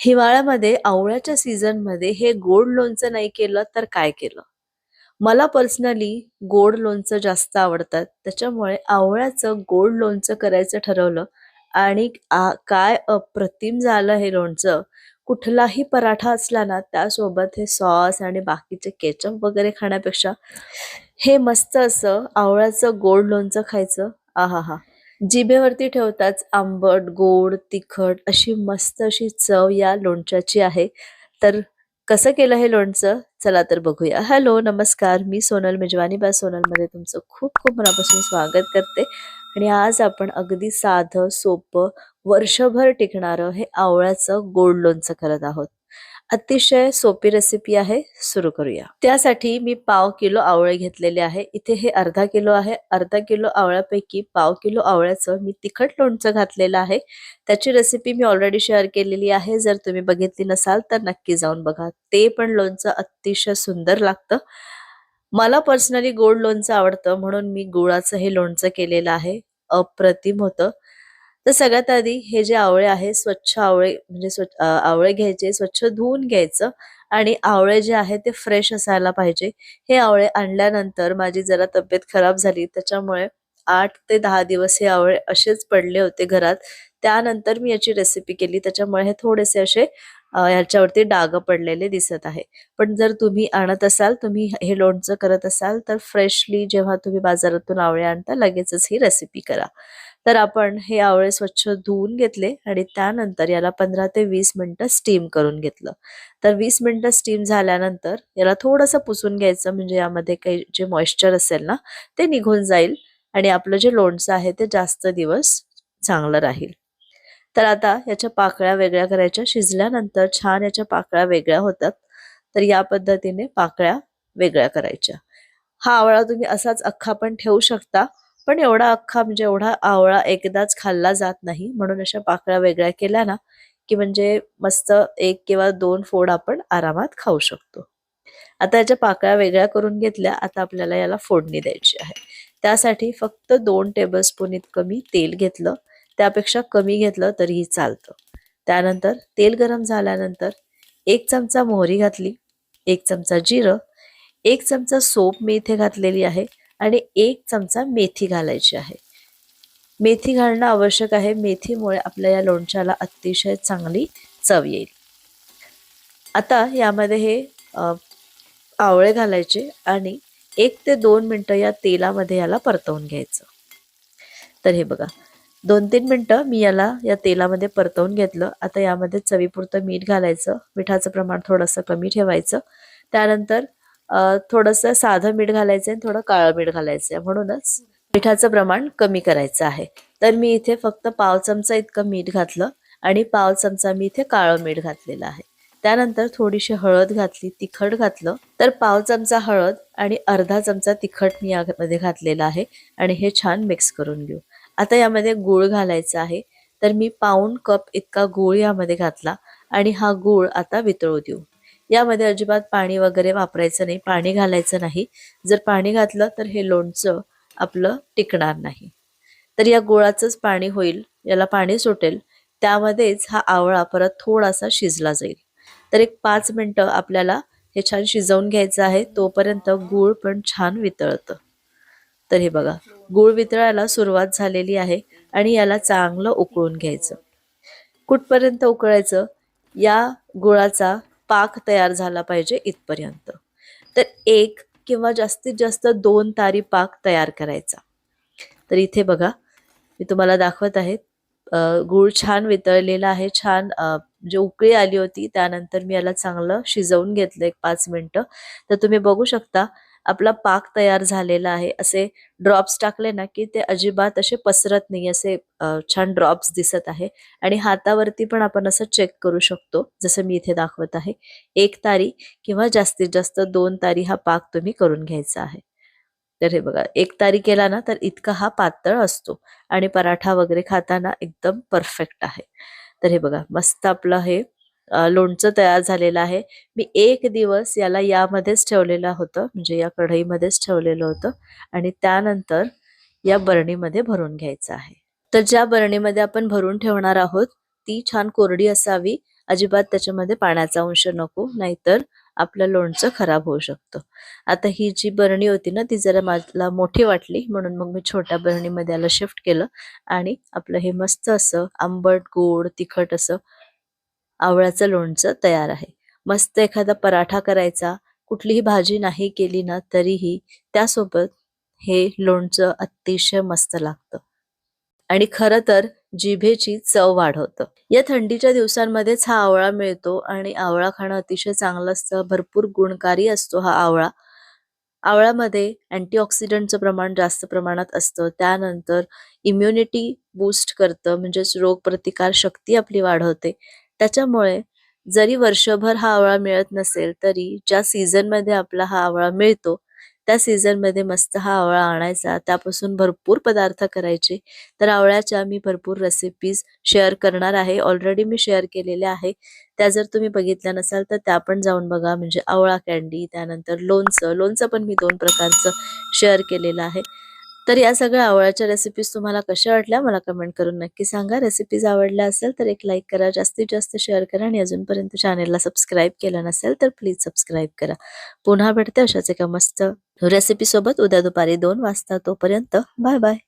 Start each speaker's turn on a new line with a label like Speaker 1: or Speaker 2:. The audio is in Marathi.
Speaker 1: हिवाळ्यामध्ये आवळ्याच्या सीझनमध्ये हे गोड लोणचं नाही केलं तर काय केलं? मला पर्सनली गोड लोणचं जास्त आवडतात. त्याच्यामुळे आवळ्याचं गोड लोणचं करायचं ठरवलं आणि काय अप्रतिम झालं हे लोणचं कुठलाही पराठा असला ना त्यासोबत हे सॉस आणि बाकीचे केचप वगैरे खाण्यापेक्षा हे मस्त असं आवळ्याचं गोड लोणचं खायचं. आहा हा जिभेवरती ठेवताच आंबट गोड तिखट अशी मस्त अशी चव या लोणच्याची आहे. तर कसं केलं हे लोणचं? चला तर बघूया. हॅलो नमस्कार. मी सोनल मेजवानी बा. सोनलमध्ये तुमचं खूप खूप मनापासून स्वागत करते. आणि आज आपण अगदी साधं सोपं वर्षभर टिकणारं हे आवळ्याचं गोड लोणचं करत आहोत. अतिशय सोपी रेसिपी आहे सुरू करूया. त्यासाठी मी पाव किलो आवळे घेतलेले आहे. इथे हे अर्धा किलो आहे. अर्धा किलो आवळ्यापैकी पाव किलो आवळ्याचं मी तिखट लोणचं घातलेलं आहे. त्याची रेसिपी मी ऑलरेडी शेअर केलेली आहे. जर तुम्ही बघितली नसाल तर नक्की जाऊन बघा. ते पण लोणचं अतिशय सुंदर लागतं. मला पर्सनली गोड लोणचं आवडतं म्हणून मी गुळाचं हे लोणचं केलेलं आहे. अप्रतिम होतं. तर सगळ्यात आधी हे जे आवळे आहे स्वच्छ आवळे म्हणजे स्वच्छ आवळे घ्यायचे स्वच्छ धुवून घ्यायचं आणि आवळे जे आहे ते फ्रेश असायला पाहिजे. हे आवळे आणल्यानंतर माझी जरा तब्येत खराब झाली त्याच्यामुळे आठ ते दहा दिवस हे आवळे असेच पडले होते घरात. त्यानंतर मी याची रेसिपी केली त्याच्यामुळे हे थोडेसे असे याच्यावरती ह्याच्यावरती डाग पडलेले दिसत आहे. पण जर तुम्ही आणत असाल तुम्ही हे लोणचं करत असाल तर फ्रेशली जेव्हा तुम्ही बाजारातून आवळे आणता लगेचच ही रेसिपी करा. तर आपण हे आवळे स्वच्छ धुवून घेतले आणि त्यानंतर याला पंधरा ते वीस मिनिटं स्टीम करून घेतलं. तर वीस मिनिटं स्टीम झाल्यानंतर याला थोडंसं पुसून घ्यायचं म्हणजे यामध्ये काही जे मॉइश्चर असेल ना ते निघून जाईल आणि आपलं जे लोणचं आहे ते जास्त दिवस चांगलं राहील. तर आता याच्या पाकळ्या वेगळ्या करायच्या. शिजल्यानंतर छान याच्या पाकळ्या वेगळ्या होतात. तर या पद्धतीने पाकळ्या वेगळ्या करायच्या. हा आवळा तुम्ही असाच अख्खा पण ठेवू शकता. पण एवढा अख्खा म्हणजे एवढा आवळा एकदाच खाल्ला जात नाही. म्हणून अशा पाकळ्या वेगळ्या केल्या ना की म्हणजे मस्त एक किंवा दोन फोड आपण आरामात खाऊ शकतो. आता याच्या पाकळ्या वेगळ्या करून घेतल्या आता आपल्याला याला फोडणी द्यायची आहे. त्यासाठी फक्त दोन टेबलस्पून इतकं मी तेल घेतलं. त्यापेक्षा कमी घेतलं तरीही चालतं. त्यानंतर तेल गरम झाल्यानंतर एक चमचा मोहरी घातली एक चमचा जिरं एक चमचा सोप मी इथे घातलेली आहे. आणि एक चमचा मेथी घालायची आहे. मेथी घालणं आवश्यक आहे. मेथीमुळे आपल्या या लोणच्याला अतिशय चांगली चव येईल. आता यामध्ये हे आवळे घालायचे आणि एक ते दोन मिनटं या तेलामध्ये याला परतवून घ्यायचं. तर हे बघा दोन तीन मिनटं मी याला या तेलामध्ये परतवून घेतलं. आता यामध्ये चवीपुरतं मीठ घालायचं. मिठाचं प्रमाण थोडंसं कमी ठेवायचं. त्यानंतर थोडंसं साधं मीठ घालायचं आणि थोडं काळं मीठ घालायचं आहे म्हणूनच मिठाचं प्रमाण कमी करायचं आहे. तर मी इथे फक्त पाव चमचा इतकं मीठ घातलं आणि पाव चमचा मी इथे काळं मीठ घातलेलं आहे. त्यानंतर थोडीशी हळद घातली तिखट घातलं. तर पाव चमचा हळद आणि अर्धा चमचा तिखट मी यामध्ये घातलेला आहे आणि हे छान मिक्स करून घेऊ. आता यामध्ये गूळ घालायचा आहे. तर मी पाऊण कप इतका गूळ यामध्ये घातला आणि हा गूळ आता वितळू देऊ. यामध्ये अजिबात पाणी वगैरे वापरायचं नाही पाणी घालायचं नाही. जर पाणी घातलं तर हे लोणचं आपलं टिकणार नाही. तर या गुळाचंच पाणी होईल याला पाणी सुटेल. त्यामध्येच हा आवळा परत थोडासा शिजला जाईल. तर एक पाच मिनटं आपल्याला हे छान शिजवून घ्यायचं आहे तोपर्यंत गूळ पण छान वितळतं. तर हे बघा गूळ वितळायला सुरुवात झालेली आहे आणि याला चांगलं उकळून घ्यायचं. कुठपर्यंत उकळायचं? या गुळाचा पाक तयार झाला पाहिजे इथपर्यंत. तर एक किंवा जास्तीत जास्त दोन तारी पाक तयार करायचा. तर इथे बघा मी तुम्हाला दाखवत आहे. गूळ छान वितळलेला आहे छान जे उकळी आली होती त्यानंतर मी याला चांगलं शिजवून घेतलं एक पाच मिनटं. तर तुम्ही बघू शकता आपला पाक तयार झालेला आहे. असे ड्रॉप्स टाकले ना की ते अजिबात असे पसरत नाही असे छान ड्रॉप्स दिसत आहे. आणि हातावरती पण आपण असं चेक करू शकतो जसं मी इथे दाखवत आहे. एक तारी किंवा जास्तीत जास्त दोन तारी हा पाक तुम्ही करून घ्यायचा आहे. तर हे बघा एक तारी केला ना तर इतका हा पातळ असतो आणि पराठा वगैरे खाताना एकदम परफेक्ट आहे. तर हे बघा मस्त आपलं हे लोणचं तयार झालेलं आहे. मी एक दिवस याला यामध्येच ठेवलेलं होतं म्हणजे या कढईमध्येच ठेवलेलं होतं आणि त्यानंतर या बरणीमध्ये भरून घ्यायचं आहे. तर ज्या बरणीमध्ये आपण भरून ठेवणार आहोत ती छान कोरडी असावी. अजिबात त्याच्यामध्ये पाण्याचा अंश नको नाहीतर आपलं लोणचं खराब होऊ शकतं. आता ही जी बरणी होती ना ती जरा मला मोठी वाटली म्हणून मग मी छोट्या बरणीमध्ये याला शिफ्ट केलं आणि आपलं हे मस्त असं आंबट गोड तिखट असं आवळ्याचं लोणचं तयार आहे. मस्त एखादा पराठा करायचा कुठलीही भाजी नाही केली ना तरीही त्यासोबत हे लोणचं अतिशय मस्त लागतं. आणि खरं तर जिभेची चव वाढवतं. या थंडीच्या दिवसांमध्येच हा आवळा मिळतो आणि आवळा खाणं अतिशय चांगलं असतं. भरपूर गुणकारी असतो हा आवळा. आवळ्यामध्ये अँटीऑक्सिडंटचं प्रमाण जास्त प्रमाणात असतं. त्यानंतर इम्युनिटी बूस्ट करतं म्हणजेच रोगप्रतिकार शक्ती आपली वाढवते. त्याच्यामुळे जरी वर्षभर हा आवळा मिळत नसेल तरी ज्या सीझनमध्ये आपला हा आवळा मिळतो त्या सीझनमध्ये मस्त हा आवळा आणायचा. त्यापासून भरपूर पदार्थ करायचे. तर आवळ्याच्या मी भरपूर रेसिपीज शेअर करणार आहे. ऑलरेडी मी शेअर केलेल्या आहे. त्या जर तुम्ही बघितल्या नसाल तर त्या पण जाऊन बघा. म्हणजे आवळा कँडी त्यानंतर लोणचं. लोणचं पण मी दोन प्रकारचं शेअर केलेलं आहे. तर या सगळ्या आवळ्याच्या रेसिपीज तुम्हाला कशा वाटल्या मला कमेंट करून नक्की सांगा. रेसिपीज आवडल्या असेल तर एक लाईक करा जास्तीत जास्त शेअर करा आणि अजूनपर्यंत चॅनेलला सबस्क्राईब केलं नसेल तर प्लीज सबस्क्राईब करा. पुन्हा भेटते अशाच एका मस्त रेसिपी सोबत उद्या दुपारी दोन वाजता तोपर्यंत बाय बाय